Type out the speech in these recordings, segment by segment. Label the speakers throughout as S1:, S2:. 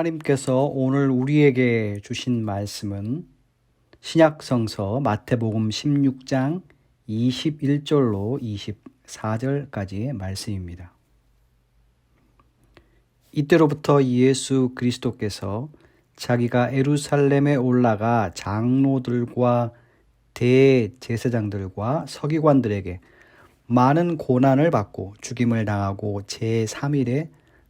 S1: 하나님께서 오늘 우리에게 주신 말씀은 신약성서 마태복음 16장 21절로 24절까지의 말씀입니다. 이때로부터 예수 그리스도께서 자기가 에루살렘에 올라가 장로들과 대제사장들과 서기관들에게 많은 고난을 받고 죽임을 당하고 제3일에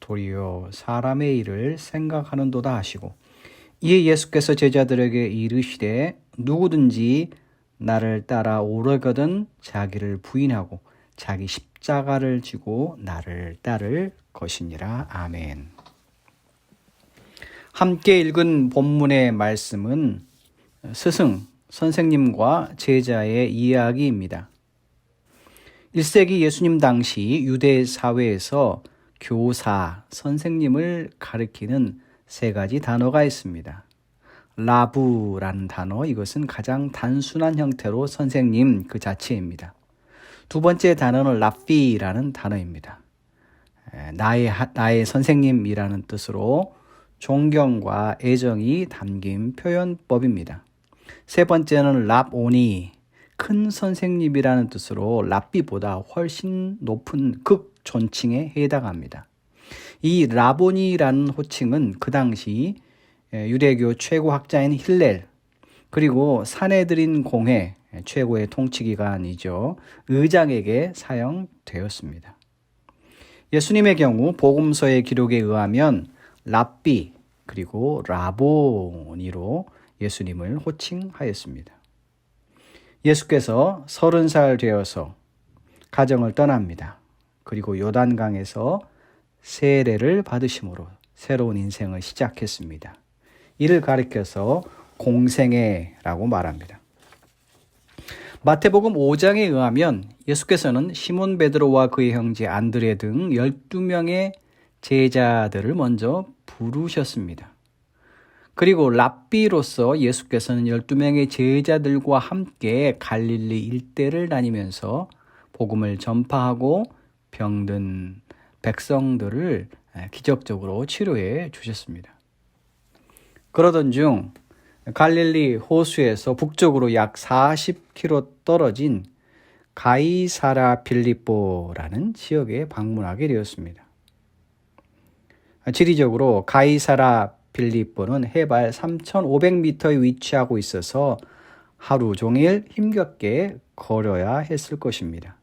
S1: 도리어 사람의 일을 생각하는도다 하시고 이에 예수께서 제자들에게 이르시되 누구든지 나를 따라 오르거든 자기를 부인하고 자기 십자가를 지고 나를 따를 것이니라 아멘. 함께 읽은 본문의 말씀은 스승 선생님과 제자의 이야기입니다. 1세기 예수님 당시 유대 사회에서 교사, 선생님을 가리키는 세 가지 단어가 있습니다. 라부라는 단어, 이것은 가장 단순한 형태로 선생님 그 자체입니다. 두 번째 단어는 라피라는 단어입니다. 나의, 나의 선생님이라는 뜻으로 존경과 애정이 담긴 표현법입니다. 세 번째는 랍오니, 큰 선생님이라는 뜻으로 랍비보다 훨씬 높은 극 존칭에 해당합니다. 이 라보니라는 호칭은 그 당시 유대교 최고 학자인 힐렐 그리고 사내들인 공회 최고의 통치기관이죠. 의장에게 사용되었습니다. 예수님의 경우 복음서의 기록에 의하면 랍비 그리고 라보니로 예수님을 호칭하였습니다. 예수께서 서른 살 되어서 가정을 떠납니다. 그리고 요단강에서 세례를 받으심으로 새로운 인생을 시작했습니다. 이를 가리켜서 공생애라고 말합니다. 마태복음 5장에 의하면 예수께서는 시몬 베드로와 그의 형제 안드레 등 12명의 제자들을 먼저 부르셨습니다. 그리고 랍비로서 예수께서는 12명의 제자들과 함께 갈릴리 일대를 다니면서 복음을 전파하고 병든 백성들을 기적적으로 치료해 주셨습니다. 그러던 중 갈릴리 호수에서 북쪽으로 약 40km 떨어진 가이사라 빌리뽀라는 지역에 방문하게 되었습니다. 지리적으로 가이사라 빌리뽀는 해발 3,500m에 위치하고 있어서 하루 종일 힘겹게 걸어야 했을 것입니다.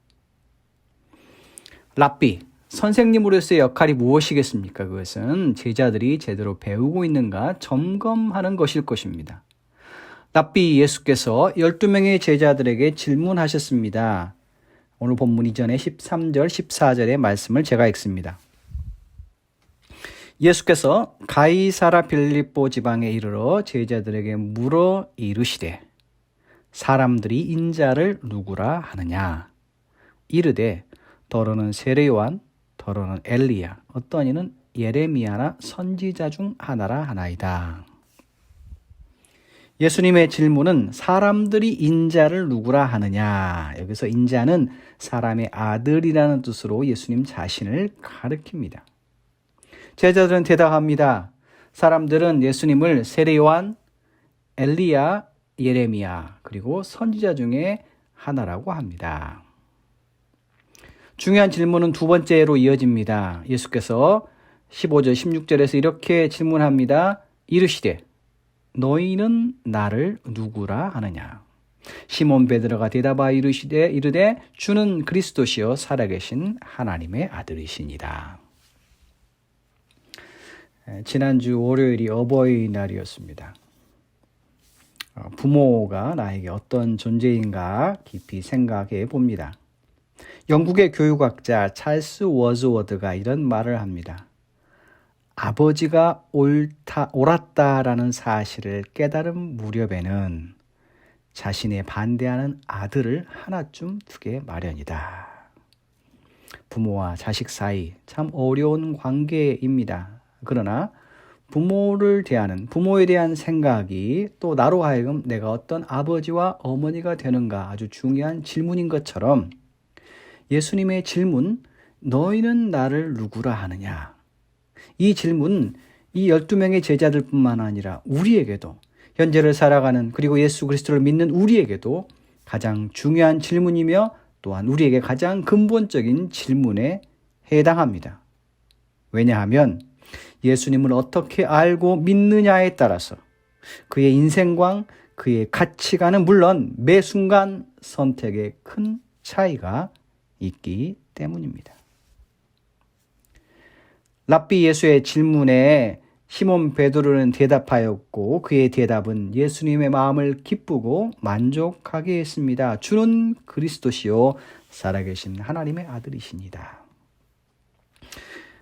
S1: 랍비, 선생님으로서의 역할이 무엇이겠습니까? 그것은 제자들이 제대로 배우고 있는가 점검하는 것일 것입니다. 랍비 예수께서 12명의 제자들에게 질문하셨습니다. 오늘 본문 이전에 13절, 14절의 말씀을 제가 읽습니다. 예수께서 가이사라 빌립보 지방에 이르러 제자들에게 물어 이르시되 사람들이 인자를 누구라 하느냐 이르되 더러는 세례요한 더러는 엘리야 어떤 이는 예레미야나 선지자 중 하나라 하나이다. 예수님의 질문은 사람들이 인자를 누구라 하느냐. 여기서 인자는 사람의 아들이라는 뜻으로 예수님 자신을 가리킵니다. 제자들은 대답합니다. 사람들은 예수님을 세례요한, 엘리야, 예레미야, 그리고 선지자 중에 하나라고 합니다. 중요한 질문은 두 번째로 이어집니다. 예수께서 15절, 16절에서 이렇게 질문합니다. 이르시되, 너희는 나를 누구라 하느냐? 시몬 베드로가 대답하 이르시되 이르되 주는 그리스도시요 살아계신 하나님의 아들이시니라. 지난주 월요일이 어버이날이었습니다. 어, 부모가 나에게 어떤 존재인가 깊이 생각해 봅니다. 영국의 교육학자 찰스 워즈워드가 이런 말을 합니다. 아버지가 옳다, 옳았다라는 사실을 깨달은 무렵에는 자신의 반대하는 아들을 하나쯤 두게 마련이다. 부모와 자식 사이 참 어려운 관계입니다. 그러나 부모를 대하는 부모에 대한 생각이 또 나로 하여금 내가 어떤 아버지와 어머니가 되는가 아주 중요한 질문인 것처럼 예수님의 질문 너희는 나를 누구라 하느냐 이 질문 이 12명의 제자들 뿐만 아니라 우리에게도 현재를 살아가는 그리고 예수 그리스도를 믿는 우리에게도 가장 중요한 질문이며 또한 우리에게 가장 근본적인 질문에 해당합니다. 왜냐하면 예수님을 어떻게 알고 믿느냐에 따라서 그의 인생관, 그의 가치관은 물론 매 순간 선택에 큰 차이가 있기 때문입니다. 랍비 예수의 질문에 시몬 베드로는 대답하였고 그의 대답은 예수님의 마음을 기쁘고 만족하게 했습니다. 주는 그리스도시요 살아계신 하나님의 아들이십니다.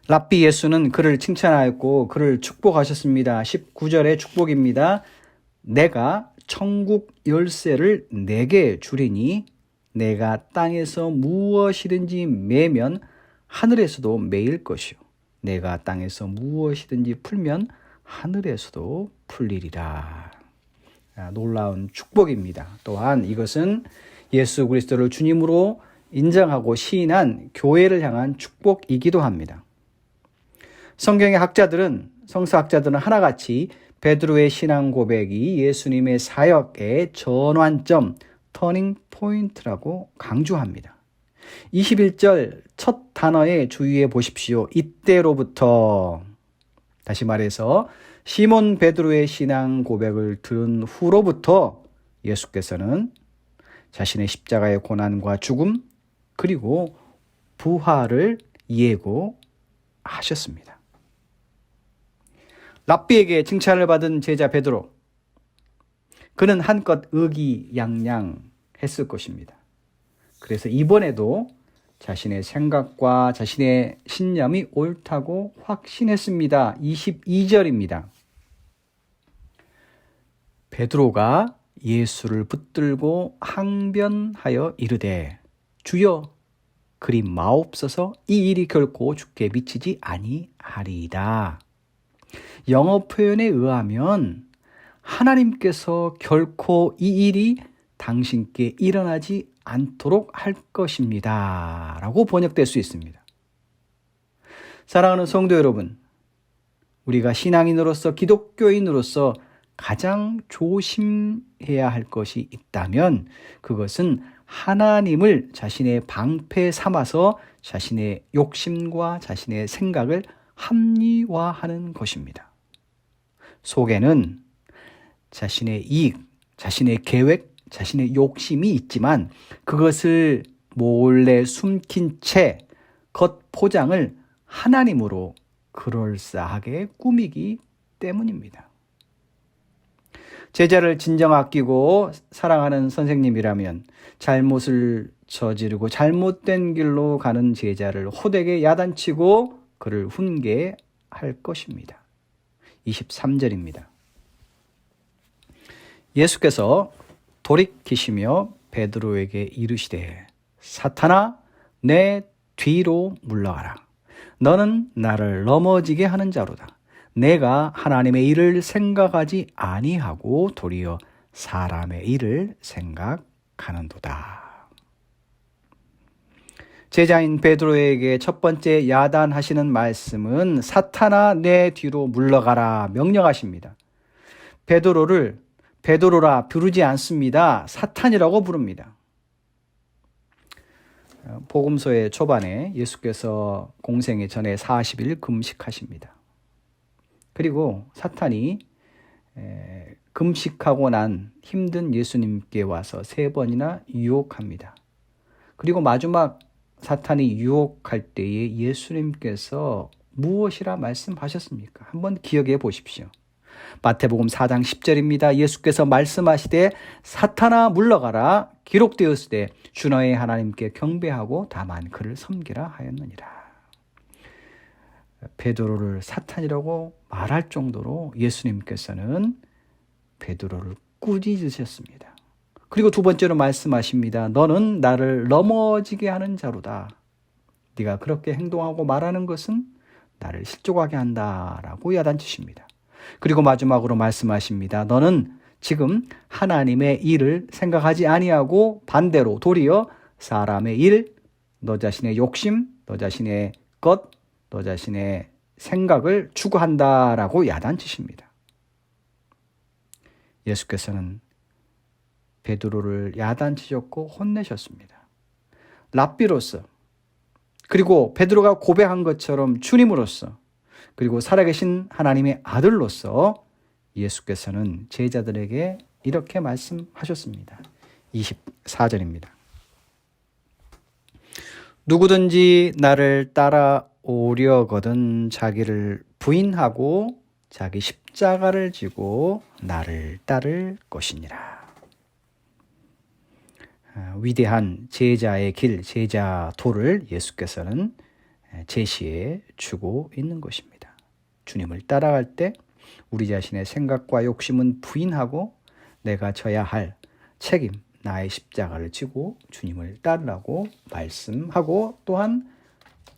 S1: 랍비 예수는 그를 칭찬하였고 그를 축복하셨습니다. 19절의 축복입니다. 내가 천국 열쇠를 내게 주리니 내가 땅에서 무엇이든지 매면 하늘에서도 매일 것이요 내가 땅에서 무엇이든지 풀면 하늘에서도 풀리리라. 아, 놀라운 축복입니다. 또한 이것은 예수 그리스도를 주님으로 인정하고 시인한 교회를 향한 축복이기도 합니다. 성경의 학자들은 성서학자들은 하나같이 베드로의 신앙 고백이 예수님의 사역의 전환점, 터닝 포인트라고 강조합니다. 21절 첫 단어에 주의해 보십시오. 이때로부터 다시 말해서 시몬 베드로의 신앙 고백을 들은 후로부터 예수께서는 자신의 십자가의 고난과 죽음 그리고 부활을 예고하셨습니다. 랍비에게 칭찬을 받은 제자 베드로 그는 한껏 의기양양 했을 것입니다. 그래서 이번에도 자신의 생각과 자신의 신념이 옳다고 확신했습니다. 22절입니다. 베드로가 예수를 붙들고 항변하여 이르되 주여 그리 마옵소서 이 일이 결코 죽게 미치지 아니하리이다. 영어 표현에 의하면 하나님께서 결코 이 일이 당신께 일어나지 않도록 할 것입니다. 라고 번역될 수 있습니다. 사랑하는 성도 여러분, 우리가 신앙인으로서 기독교인으로서 가장 조심해야 할 것이 있다면 그것은 하나님을 자신의 방패 삼아서 자신의 욕심과 자신의 생각을 합리화하는 것입니다. 속에는 자신의 이익, 자신의 계획, 자신의 욕심이 있지만 그것을 몰래 숨긴 채 겉포장을 하나님으로 그럴싸하게 꾸미기 때문입니다. 제자를 진정 아끼고 사랑하는 선생님이라면 잘못을 저지르고 잘못된 길로 가는 제자를 호되게 야단치고 그를 훈계할 것입니다. 23절입니다. 예수께서 돌이키시며 베드로에게 이르시되 사탄아 내 뒤로 물러가라. 너는 나를 넘어지게 하는 자로다. 내가 하나님의 일을 생각하지 아니하고 도리어 사람의 일을 생각하는도다. 제자인 베드로에게 첫 번째 야단하시는 말씀은 사탄아 내 뒤로 물러가라 명령하십니다. 베드로를 베드로라 부르지 않습니다. 사탄이라고 부릅니다. 복음서의 초반에 예수께서 공생의 전에 40일 금식하십니다. 그리고 사탄이 금식하고 난 힘든 예수님께 와서 세 번이나 유혹합니다. 그리고 마지막 사탄이 유혹할 때에 예수님께서 무엇이라 말씀하셨습니까? 한번 기억해 보십시오. 마태복음 4장 10절입니다. 예수께서 말씀하시되 사탄아 물러가라 기록되었으되 주 너의 하나님께 경배하고 다만 그를 섬기라 하였느니라. 베드로를 사탄이라고 말할 정도로 예수님께서는 베드로를 꾸짖으셨습니다. 그리고 두 번째로 말씀하십니다. 너는 나를 넘어지게 하는 자로다. 네가 그렇게 행동하고 말하는 것은 나를 실족하게 한다라고 야단치십니다. 그리고 마지막으로 말씀하십니다. 너는 지금 하나님의 일을 생각하지 아니하고 반대로 도리어 사람의 일, 너 자신의 욕심, 너 자신의 것, 너 자신의 생각을 추구한다라고 야단치십니다. 예수께서는 베드로를 야단치셨고 혼내셨습니다. 랍비로서 그리고 베드로가 고백한 것처럼 주님으로서 그리고 살아계신 하나님의 아들로서 예수께서는 제자들에게 이렇게 말씀하셨습니다. 24절입니다. 누구든지 나를 따라오려거든 자기를 부인하고 자기 십자가를 지고 나를 따를 것이니라. 아, 위대한 제자의 길, 제자 도를 예수께서는 제시해 주고 있는 것입니다. 주님을 따라갈 때 우리 자신의 생각과 욕심은 부인하고 내가 져야 할 책임, 나의 십자가를 지고 주님을 따르라고 말씀하고 또한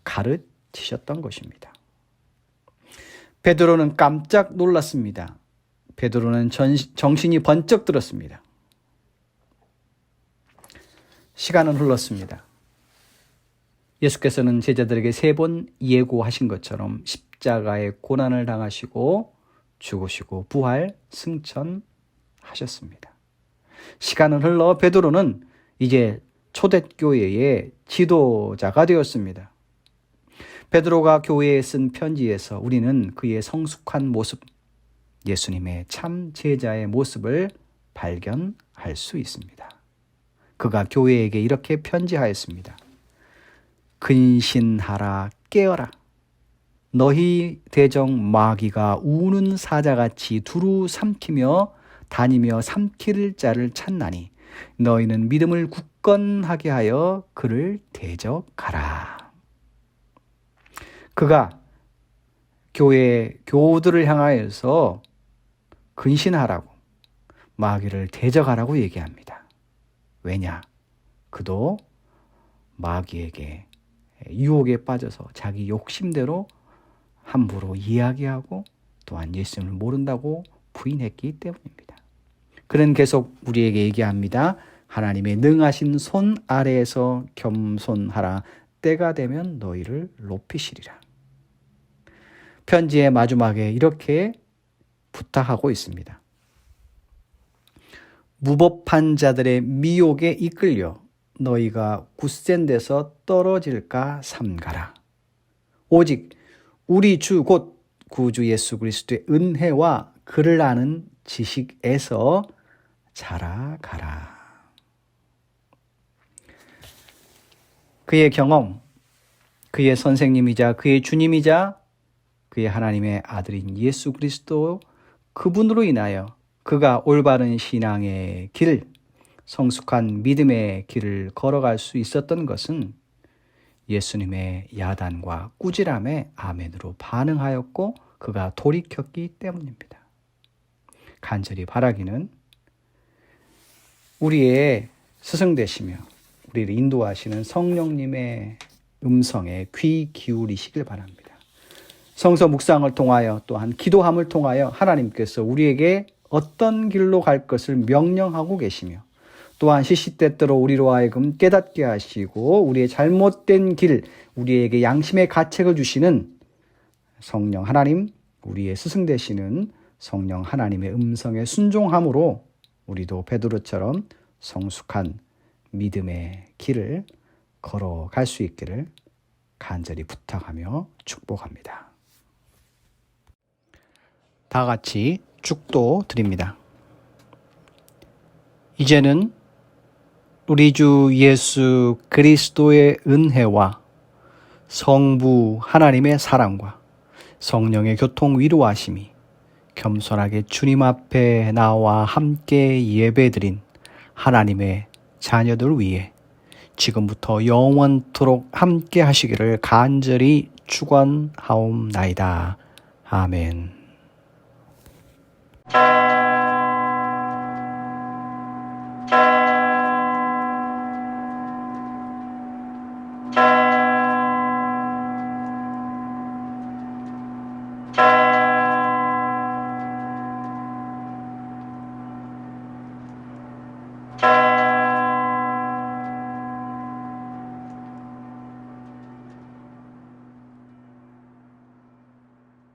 S1: 가르치셨던 것입니다. 베드로는 깜짝 놀랐습니다. 베드로는 정신이 번쩍 들었습니다. 시간은 흘렀습니다. 예수께서는 제자들에게 세 번 예고하신 것처럼 십자가의 고난을 당하시고 죽으시고 부활 승천하셨습니다. 시간은 흘러 베드로는 이제 초대교회의 지도자가 되었습니다. 베드로가 교회에 쓴 편지에서 우리는 그의 성숙한 모습, 예수님의 참 제자의 모습을 발견할 수 있습니다. 그가 교회에게 이렇게 편지하였습니다. 근신하라 깨어라. 너희 대정 마귀가 우는 사자같이 두루 삼키며 다니며 삼킬 자를 찾나니 너희는 믿음을 굳건하게 하여 그를 대적하라. 그가 교회 교우들을 향하여서 근신하라고 마귀를 대적하라고 얘기합니다. 왜냐? 그도 마귀에게 유혹에 빠져서 자기 욕심대로 함부로 이야기하고 또한 예수님을 모른다고 부인했기 때문입니다. 그는 계속 우리에게 얘기합니다. 하나님의 능하신 손 아래에서 겸손하라. 때가 되면 너희를 높이시리라. 편지의 마지막에 이렇게 부탁하고 있습니다. 무법한 자들의 미혹에 이끌려 너희가 굳센 데서 떨어질까 삼가라. 오직 우리 주 곧 구주 예수 그리스도의 은혜와 그를 아는 지식에서 자라가라. 그의 경험, 그의 선생님이자 그의 주님이자 그의 하나님의 아들인 예수 그리스도 그분으로 인하여 그가 올바른 신앙의 길, 성숙한 믿음의 길을 걸어갈 수 있었던 것은 예수님의 야단과 꾸지람에 아멘으로 반응하였고 그가 돌이켰기 때문입니다. 간절히 바라기는 우리의 스승 되시며 우리를 인도하시는 성령님의 음성에 귀 기울이시길 바랍니다. 성서 묵상을 통하여 또한 기도함을 통하여 하나님께서 우리에게 어떤 길로 갈 것을 명령하고 계시며 또한 시시때때로 우리로 하여금 깨닫게 하시고 우리의 잘못된 길, 우리에게 양심의 가책을 주시는 성령 하나님, 우리의 스승 되시는 성령 하나님의 음성에 순종함으로 우리도 베드로처럼 성숙한 믿음의 길을 걸어갈 수 있기를 간절히 부탁하며 축복합니다. 다 같이 축도 드립니다. 이제는 우리 주 예수 그리스도의 은혜와 성부 하나님의 사랑과 성령의 교통 위로하심이 겸손하게 주님 앞에 나와 함께 예배드린 하나님의 자녀들 위해 지금부터 영원토록 함께 하시기를 간절히 축원하옵나이다. 아멘.